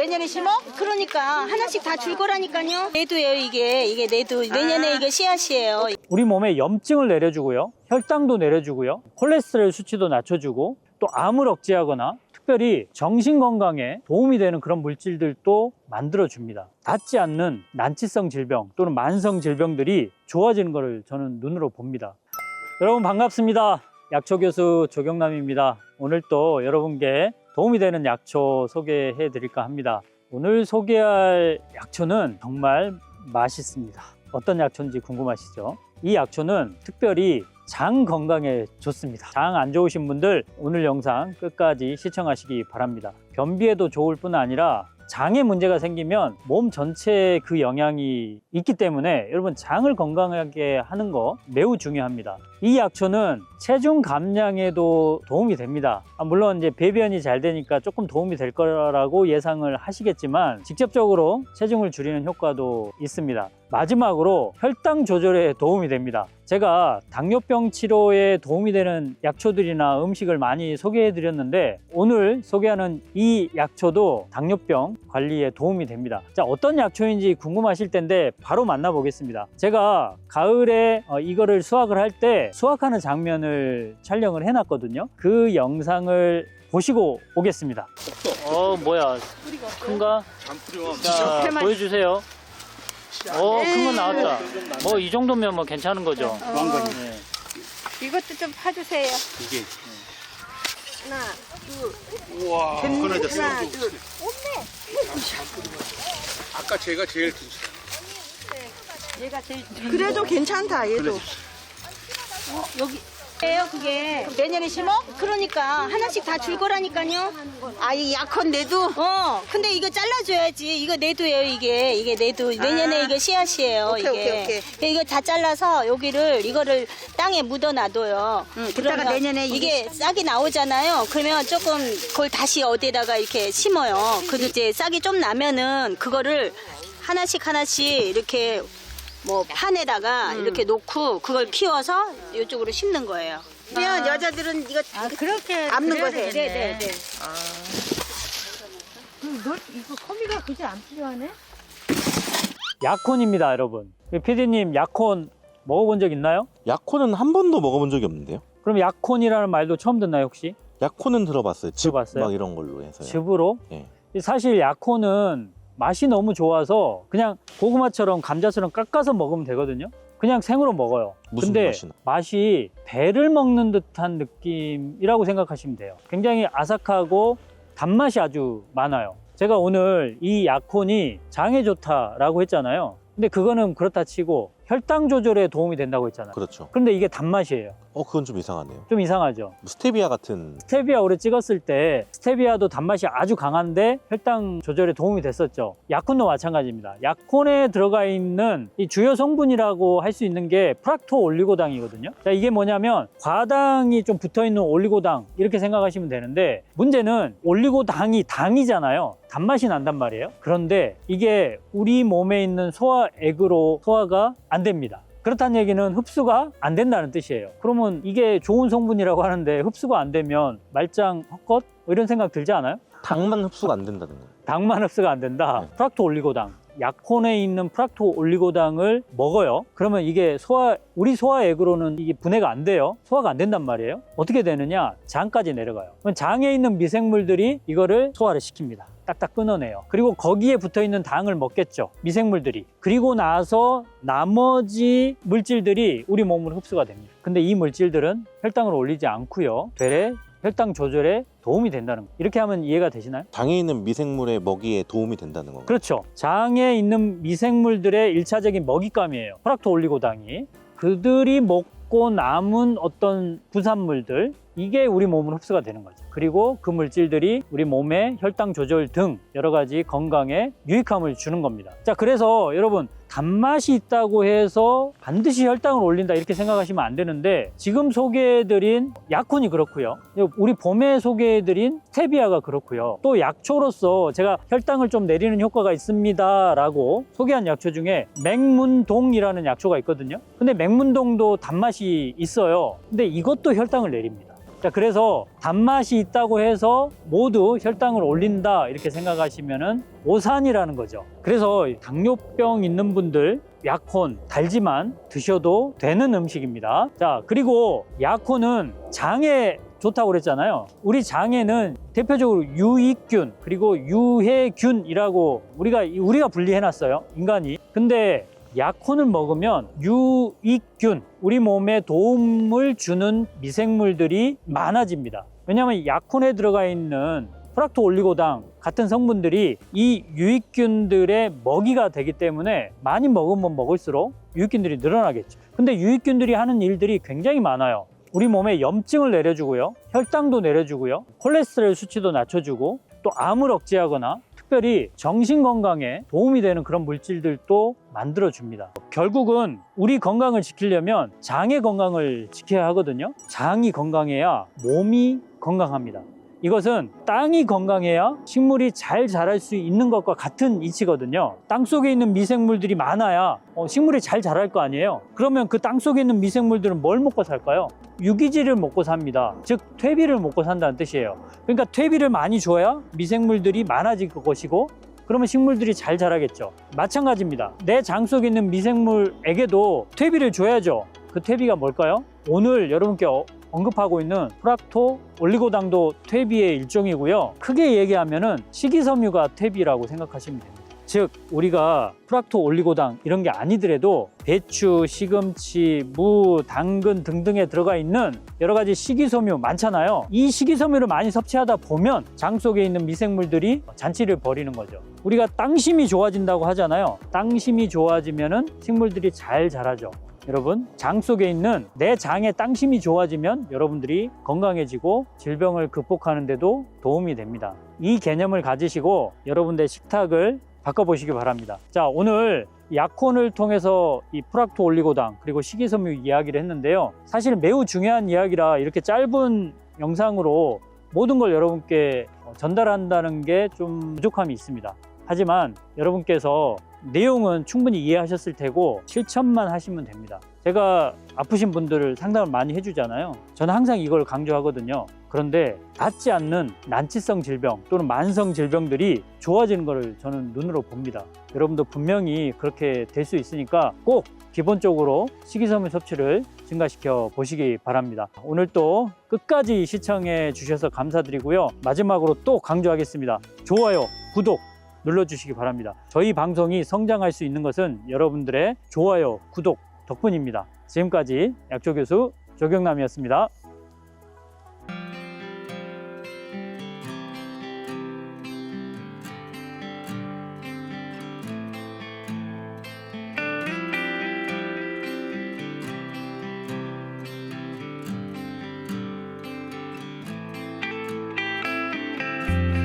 내년에 심어? 그러니까 하나씩 다 줄 거라니까요. 내도예요 이게 이게 내도 내년에 이게 씨앗이에요. 우리 몸에 염증을 내려주고요. 혈당도 내려주고요. 콜레스테롤 수치도 낮춰주고 또 암을 억제하거나 특별히 정신 건강에 도움이 되는 그런 물질들도 만들어줍니다. 닿지 않는 난치성 질병 또는 만성 질병들이 좋아지는 것을 저는 눈으로 봅니다. 여러분 반갑습니다. 약초 교수 조경남입니다. 오늘 또 여러분께 도움이 되는 약초 소개해 드릴까 합니다. 오늘 소개할 약초는 정말 맛있습니다. 어떤 약초인지 궁금하시죠? 이 약초는 특별히 장 건강에 좋습니다. 장 안 좋으신 분들 오늘 영상 끝까지 시청하시기 바랍니다. 변비에도 좋을 뿐 아니라 장에 문제가 생기면 몸 전체에 그 영향이 있기 때문에 여러분 장을 건강하게 하는 거 매우 중요합니다. 이 약초는 체중 감량에도 도움이 됩니다. 아, 물론 이제 배변이 잘 되니까 조금 도움이 될 거라고 예상을 하시겠지만 직접적으로 체중을 줄이는 효과도 있습니다. 마지막으로 혈당 조절에 도움이 됩니다. 제가 당뇨병 치료에 도움이 되는 약초들이나 음식을 많이 소개해 드렸는데 오늘 소개하는 이 약초도 당뇨병 관리에 도움이 됩니다. 자, 어떤 약초인지 궁금하실 텐데 바로 만나보겠습니다. 제가 가을에 어, 이거를 수확을 할때 수확하는 장면을 촬영을 해놨거든요. 그 영상을 보시고 오겠습니다. 어, 뭐야. 큰가? 자, 보여주세요. 어, 큰거 나왔다. 뭐 이 정도면 뭐 괜찮은 거죠. 네. 이것도 좀 파주세요. 이게 하나, 둘, 우와 끊어졌어. 하나, 둘. 아까 제가 제일 긴 얘가 제일 그래도 괜찮다 얘도 여기. 예요 그게 내년에 심어? 그러니까 하나씩 다 줄 거라니까요. 아이 약혼 내도 어, 근데 이거 잘라줘야지. 이거 내도예요, 이게. 이게 내도. 내년에 아. 이게 씨앗이에요, 오케이, 이게. 오케이, 오케이. 이거 다 잘라서 여기를, 이거를 땅에 묻어놔둬요. 응, 그러다가 내년에 이게 이게 싹이 나오잖아요. 그러면 조금 그걸 다시 어디에다가 이렇게 심어요. 그래도 이제 싹이 좀 나면은 그거를 하나씩 하나씩 이렇게 뭐 판에다가 음. 이렇게 놓고 그걸 키워서 이쪽으로 심는 거예요. 그러면 여자들은 이거 아, 그렇게 앞는 거 해. 네, 네, 네. 이거 커미가 굳이 안 필요하네? 약혼입니다, 여러분. 피디님, 약혼 먹어본 적 있나요? 약혼은 한 번도 먹어본 적이 없는데요. 그럼 약혼이라는 말도 처음 듣나요, 혹시? 약혼은 들어봤어요. 즙 들어봤어요? 막 이런 걸로 해서요. 즙으로? 예. 사실 약혼은 맛이 너무 좋아서 그냥 고구마처럼 감자처럼 깎아서 먹으면 되거든요. 그냥 생으로 먹어요. 무슨 근데 맛이 나? 맛이 배를 먹는 듯한 느낌이라고 생각하시면 돼요. 굉장히 아삭하고 단맛이 아주 많아요. 제가 오늘 이 약혼이 장에 좋다라고 했잖아요. 근데 그거는 그렇다 치고 혈당 조절에 도움이 된다고 했잖아요. 그렇죠. 그런데 이게 단맛이에요. 어 그건 좀 이상하네요. 좀 이상하죠. 뭐 스테비아 같은 스테비아 오래 찍었을 때 스테비아도 단맛이 아주 강한데 혈당 조절에 도움이 됐었죠. 약혼도 마찬가지입니다. 약혼에 들어가 있는 이 주요 성분이라고 할 수 있는 게 프락토 올리고당이거든요. 자, 이게 뭐냐면 과당이 좀 붙어 있는 올리고당 이렇게 생각하시면 되는데 문제는 올리고당이 당이잖아요. 단맛이 난단 말이에요. 그런데 이게 우리 몸에 있는 소화액으로 소화가 안 됩니다. 그렇다는 얘기는 흡수가 안 된다는 뜻이에요. 그러면 이게 좋은 성분이라고 하는데 흡수가 안 되면 말짱 헛것? 뭐 이런 생각 들지 않아요? 당만 흡수가 안 된다는 거예요. 당만 흡수가 안 된다. 네. 프락토 올리고당. 약혼에 있는 프락토 올리고당을 먹어요. 그러면 이게 소화, 우리 소화액으로는 이게 분해가 안 돼요. 소화가 안 된단 말이에요. 어떻게 되느냐? 장까지 내려가요. 그럼 장에 있는 미생물들이 이거를 소화를 시킵니다. 딱딱 끊어내요. 그리고 거기에 붙어 있는 당을 먹겠죠. 미생물들이. 그리고 나서 나머지 물질들이 우리 몸으로 흡수가 됩니다. 근데 이 물질들은 혈당을 올리지 않고요. 되레 혈당 조절에 도움이 된다는 거. 이렇게 하면 이해가 되시나요? 장에 있는 미생물의 먹이에 도움이 된다는 건가요? 그렇죠. 장에 있는 미생물들의 일차적인 먹잇감이에요. 프락토 올리고당이. 그들이 먹 고 남은 어떤 부산물들, 이게 우리 몸으로 흡수가 되는 거죠. 그리고 그 물질들이 우리 몸의 혈당 조절 등 여러 가지 건강에 유익함을 주는 겁니다. 자, 그래서 여러분, 단맛이 있다고 해서 반드시 혈당을 올린다 이렇게 생각하시면 안 되는데 지금 소개해드린 약혼이 그렇고요. 우리 봄에 소개해드린 스테비아가 그렇고요. 또 약초로서 제가 혈당을 좀 내리는 효과가 있습니다 라고 소개한 약초 중에 맹문동이라는 약초가 있거든요. 근데 맹문동도 단맛이 있어요. 근데 이것도 혈당을 내립니다. 자, 그래서 단맛이 있다고 해서 모두 혈당을 올린다 이렇게 생각하시면은 오산이라는 거죠. 그래서 당뇨병 있는 분들 약혼 달지만 드셔도 되는 음식입니다. 자, 그리고 약혼은 장에 좋다고 그랬잖아요. 우리 장에는 대표적으로 유익균 그리고 유해균이라고 우리가 우리가 분리해 놨어요. 인간이. 근데 약혼을 먹으면 유익균, 우리 몸에 도움을 주는 미생물들이 많아집니다. 왜냐하면 약혼에 들어가 있는 프락토 올리고당 같은 성분들이 이 유익균들의 먹이가 되기 때문에 많이 먹으면 먹을수록 유익균들이 늘어나겠죠. 근데 유익균들이 하는 일들이 굉장히 많아요. 우리 몸에 염증을 내려주고요. 혈당도 내려주고요. 콜레스테롤 수치도 낮춰주고 또 암을 억제하거나 특별히 정신 건강에 도움이 되는 그런 물질들도 만들어 줍니다. 결국은 우리 건강을 지키려면 장의 건강을 지켜야 하거든요. 장이 건강해야 몸이 건강합니다. 이것은 땅이 건강해야 식물이 잘 자랄 수 있는 것과 같은 이치거든요. 땅 속에 있는 미생물들이 많아야 어, 식물이 잘 자랄 거 아니에요. 그러면 그 땅 속에 있는 미생물들은 뭘 먹고 살까요? 유기질을 먹고 삽니다. 즉 퇴비를 먹고 산다는 뜻이에요. 그러니까 퇴비를 많이 줘야 미생물들이 많아질 것이고 그러면 식물들이 잘 자라겠죠. 마찬가지입니다. 내 장 속에 있는 미생물에게도 퇴비를 줘야죠. 그 퇴비가 뭘까요? 오늘 여러분께 어- 언급하고 있는 프락토 올리고당도 퇴비의 일종이고요. 크게 얘기하면은 식이섬유가 퇴비라고 생각하시면 됩니다. 즉 우리가 프락토 올리고당 이런 게 아니더라도 배추, 시금치, 무, 당근 등등에 들어가 있는 여러 가지 식이섬유 많잖아요. 이 식이섬유를 많이 섭취하다 보면 장 속에 있는 미생물들이 잔치를 벌이는 거죠. 우리가 땅심이 좋아진다고 하잖아요. 땅심이 좋아지면은 식물들이 잘 자라죠. 여러분, 장 속에 있는 내 장의 땅심이 좋아지면 여러분들이 건강해지고 질병을 극복하는 데도 도움이 됩니다. 이 개념을 가지시고 여러분들 식탁을 바꿔보시기 바랍니다. 자, 오늘 약혼을 통해서 이 프락토 올리고당 그리고 식이섬유 이야기를 했는데요. 사실 매우 중요한 이야기라 이렇게 짧은 영상으로 모든 걸 여러분께 전달한다는 게 좀 부족함이 있습니다. 하지만 여러분께서 내용은 충분히 이해하셨을 테고 실천만 하시면 됩니다. 제가 아프신 분들을 상담을 많이 해주잖아요. 저는 항상 이걸 강조하거든요. 그런데 낫지 않는 난치성 질병 또는 만성 질병들이 좋아지는 것을 저는 눈으로 봅니다. 여러분도 분명히 그렇게 될 수 있으니까 꼭 기본적으로 식이섬유 섭취를 증가시켜 보시기 바랍니다. 오늘 또 끝까지 시청해 주셔서 감사드리고요. 마지막으로 또 강조하겠습니다. 좋아요, 구독, 눌러주시기 바랍니다. 저희 방송이 성장할 수 있는 것은 여러분들의 좋아요, 구독 덕분입니다. 지금까지 약조 교수 조경남이었습니다.